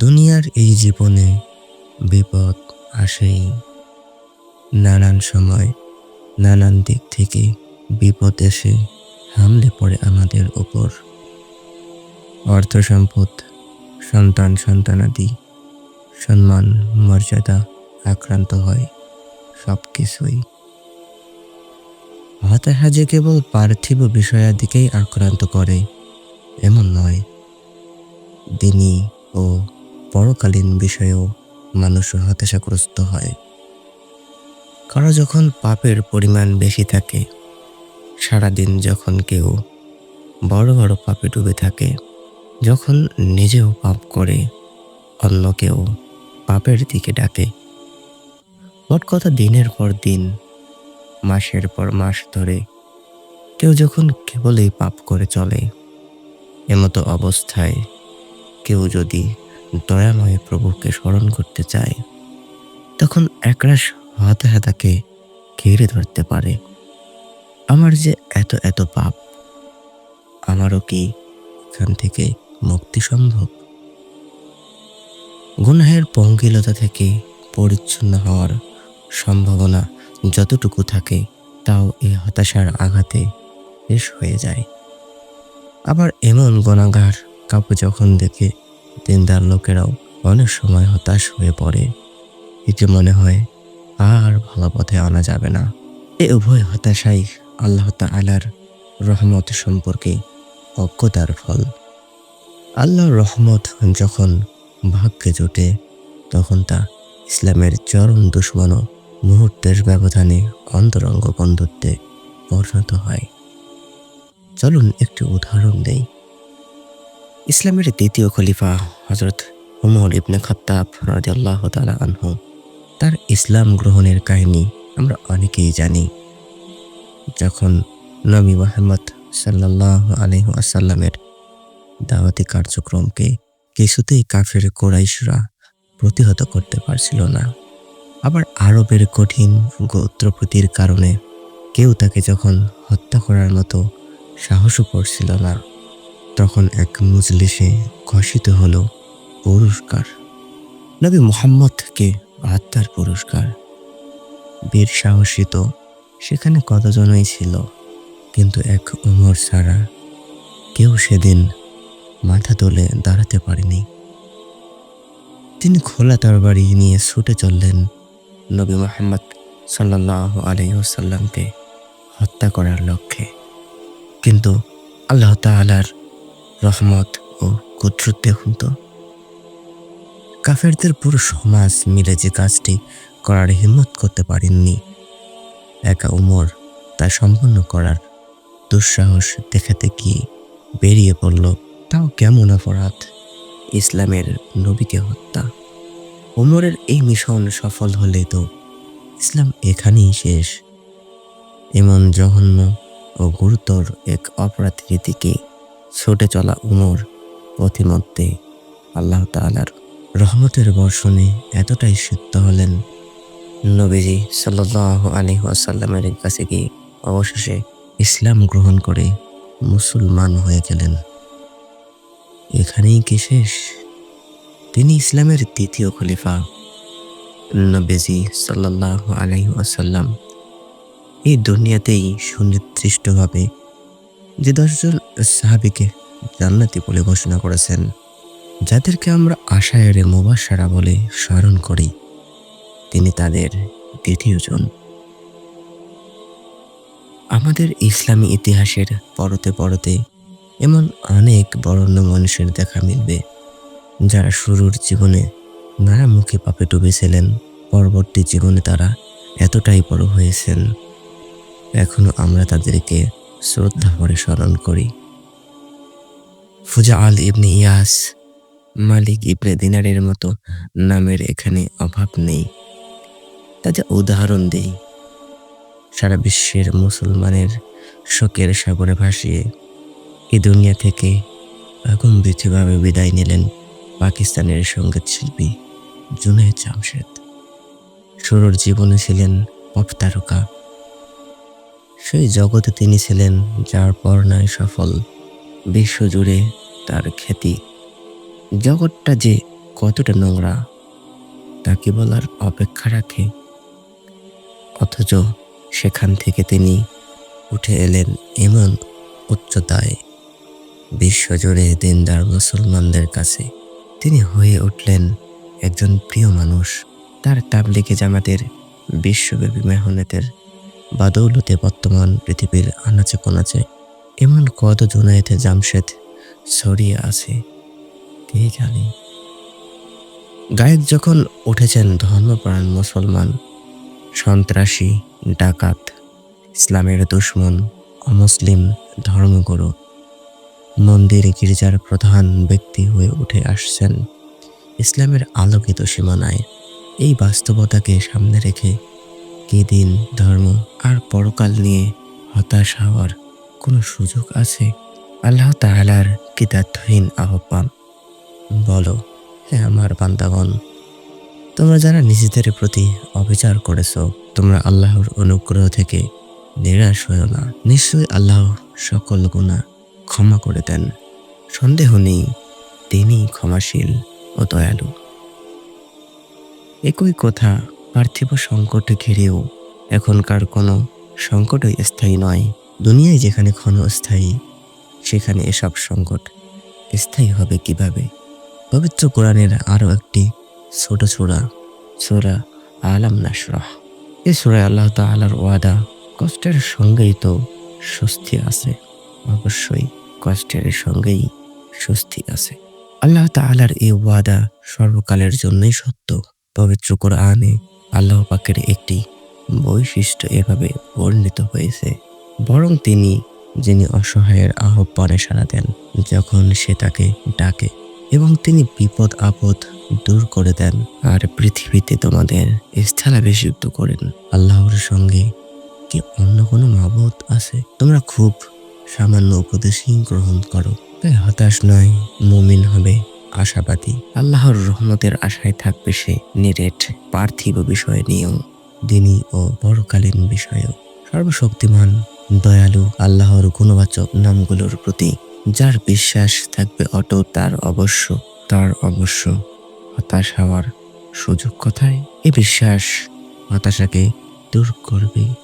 দুনিয়ার এই জীবনে বিপদ আসেই। নানান সময়, নানান দিক থেকে বিপদ এসে হামলে পড়ে আমাদের ওপর। অর্থ সম্পদ, সন্তান সন্তানাদি, সম্মান, মর্যাদা আক্রান্ত হয় সব কিছুই হতাশা যে কেবল পার্থিব বিষয়াদিকেই আক্রান্ত করে, এমন নয়। দিনী ও পরকালীন বিষয়েও মানুষ হতাশাগ্রস্ত হয়। কারও যখন পাপের পরিমাণ বেশি থাকে, সারাদিন যখন কেউ বড় বড় পাপে ডুবে থাকে, যখন নিজেও পাপ করে অন্যকেও পাপের দিকে ডাকে। মোট কথা দিনের পর দিন, মাসের পর মাস ধরে কেউ যখন কেবলই পাপ করে চলে, এমতো অবস্থায় কেউ যদি দয়াময় প্রভুকে স্মরণ করতে চায়, তখন একরাশ হতাশা তাকে ঘিরে ধরতে পারে। আমার যে এত এত পাপ, আমারও কি এখান থেকে মুক্তি সম্ভব? গুনাহের পঙ্কিলতা থেকে পরিচ্ছন্ন হওয়ার সম্ভাবনা যতটুকু থাকে, তাও এই হতাশার আঘাতে শেষ হয়ে যায়। আবার এমন গণাগার কাপড় যখন দেখে দিনদার লোকেরাও অনেক সময় হতাশ হয়ে পড়ে। এটি মনে হয় আর ভালো পথে আনা যাবে না। এ উভয় হতাশাই আল্লাহ তালার রহমত সম্পর্কে অজ্ঞতার ফল। আল্লাহর রহমত যখন ভাগ্যে জোটে, তখন তা ইসলামের চরম দুশ্মন মুহূর্তের ব্যবধানে অন্তরঙ্গ বন্ধুত্বে পরিণত হয়। চলুন একটি উদাহরণ দেই। ইসলামের দ্বিতীয় খলিফা হজরত উমর ইবনে খত্তাব রাজিয়াল্লাহ তালা আনহু। তার ইসলাম গ্রহণের কাহিনী আমরা অনেকেই জানি। যখন নবী মোহাম্মদ সাল্লাহ আলহ আসাল্লামের দাওয়াতি কার্যক্রমকে কিছুতেই কাফের কোরাইশরা প্রতিহত করতে পারছিল না, আবার আরবের কঠিন গোত্রপ্রতির কারণে কেউ তাকে যখন হত্যা করার মতো সাহসও করছিল না। তখন এক মুজলিসে ঘোষিত হলো পুরস্কার। নবী মোহাম্মদকে হত্যার পুরস্কার। বীর সাহসী তো সেখানে কতজনই ছিল, কিন্তু এক উমর ছাড়া কেউ সেদিন মাথা তোলে দাঁড়াতে পারেনি। তিনি খোলা তরবারি নিয়ে ছুটে চললেন নবী মোহাম্মদ সাল্লাহ আলহিহসাল্লামকে হত্যা করার লক্ষ্যে। কিন্তু আল্লাহ তালার রহমত ও কুদরত দেখুন তো। কাফেরদের পুরো সমাজ মিলে যে কাজটি করার হিম্মত করতে পারেননি, একা উমর তা সম্পন্ন করার দুঃসাহস দেখাতে গিয়ে বেরিয়ে পড়ল, তাও কেমন অপরাধ? ইসলামের নবীকে হত্যা। উমরের এই মিশন সফল হলে তো ইসলাম এখানেই শেষ। এমন জঘন্য ও গুরুতর এক অপরাধ রীতিকে ছুটে চলা উমর পথিমধ্যে আল্লাহ তালার রহমতের বর্ষণে এতটাই সিদ্ধ হলেন। নবীজি সাল্লাহ আলী আসাল্লামের কাছে গিয়ে অবশেষে ইসলাম গ্রহণ করে মুসলমান হয়ে গেলেন। এখানেই কি শেষ? তিনি ইসলামের দ্বিতীয় খলিফা। নবীজি সাল্লাহ আলাইহি আসাল্লাম এই দুনিয়াতেই সুনির্দিষ্টভাবে যে দশজন সাহাবিকে জান্নাতি বলে ঘোষণা করেছেন, যাদেরকে আমরা আশায়ের মুবাসারা বলে স্মরণ করি, তিনি তাদের দ্বিতীয়জন। আমাদের ইসলামী ইতিহাসের পরতে পরতে এমন অনেক বরণ্য মানুষের দেখা মিলবে, যারা শুরুর জীবনে নানা মুখে পাপে ডুবেছিলেন, পরবর্তী জীবনে তারা এতটাই বড় হয়েছেন। এখনও আমরা তাদেরকে শ্রদ্ধা করে স্মরণ করি। ফুজা আল ইবনে ইয়াস মালিক ইবনে দিনারের মতো নামের এখানে অভাব নেই। তাদের উদাহরণ দেই। সারা বিশ্বের মুসলমানের শোকের সাগরে ভাসিয়ে এই দুনিয়া থেকে আগুন বিচিভাবে বিদায় নিলেন পাকিস্তানের সংগীত শিল্পী জুনায়দ জামশেদ। শুরুর জীবনে ছিলেন পপ তারকা সেই জগতে তিনি ছিলেন, যার পর্ণায় সফল। বিশ্বজুড়ে তার খ্যাতি। জগৎটা যে কতটা নোংরা, তা কি বলার অপেক্ষা রাখে। অথচ সেখান থেকে তিনি উঠে এলেন এমন উচ্চতায়। বিশ্বজুড়ে দিনদার মুসলমানদের কাছে তিনি হয়ে উঠলেন একজন প্রিয় মানুষ। তার তাবলিগে জামাতের বিশ্বব্যাপী মেহনতের বাদৌলতে বর্তমান পৃথিবীর আনাচে কোনাচে এমন কত জুনায়েতে জামশেদ ছড়িয়ে আছে, কে জানে? গায়ক যখন উঠেছেন ধর্মপ্রাণ মুসলমান, সন্ত্রাসী, ডাকাত, ইসলামের দুশ্মন, অমুসলিম ধর্মগুরু, মন্দির গির্জার প্রধান ব্যক্তি হয়ে উঠে আসছেন ইসলামের আলোকিত সীমানায়। এই বাস্তবতাকে সামনে রেখে দিন ধর্ম আর পরকাল নিয়ে হতাশ হওয়ার কোনো সুযোগ আছে? আল্লাহ তাহালার কিতার্থহীন আহ্বান। বলো, হে আমার বান্দাগণ, তোমরা যারা নিজেদের প্রতি অবিচার করেছ, তোমরা আল্লাহর অনুগ্রহ থেকে নিরাশ হয়েও না। নিশ্চয়ই আল্লাহ সকল গুণা ক্ষমা করে দেন। সন্দেহ নেই তিনি ক্ষমাশীল ও দয়ালু। একই কথা পার্থিব সংকট ঘিরেও এখনকার কোনো সংকটই স্থায়ী নয়। দুনিয়ায় যেখানে ক্ষণস্থায়ী, সেখানে এসব সংকট স্থায়ী হবে কীভাবে? পবিত্র কোরআনের আরও একটি ছোট ছোড়া সোরা আলাম নাসরাহ এ সোরায় আল্লাহ তাআলার ওয়াদা, কষ্টের সঙ্গেই তো স্বস্তি আছে। অবশ্যই কষ্টের সঙ্গেই স্বস্তি আছে। আল্লাহ তাআলার এই ওয়াদা সর্বকালের জন্যই সত্য। পবিত্র কোরআনে আল্লাহ পাকের একটি বৈশিষ্ট্য এভাবে বর্ণিত হয়েছে। বরং তিনি, যিনি অসহায়ের আহ্বানে সাড়া দেন, যখন সে তাকে ডাকে এবং তিনি বিপদ আপদ দূর করে দেন আর পৃথিবীতে তোমাদের স্থলাভিষিক্ত করেন। আল্লাহর সঙ্গে কি অন্য কোনো মাবুদ আছে? তোমরা খুব সামান্য উপদেশই গ্রহণ করো। তাই হতাশ নয়, মুমিন হবে। আশাবাদী। আল্লাহর রহমতের আশায় থাকবে সে নিরেট পার্থিব বিষয় নিয়েও, দিনী ও পরকালীন বিষয়েও। সর্বশক্তিমান, দয়ালু আল্লাহর গুণবাচক নামগুলোর প্রতি যার বিশ্বাস থাকবে অটো তার অবশ্য তার অবশ্য হতাশ হওয়ার সুযোগ কোথায়? এ বিশ্বাস হতাশাকে দূর করবে।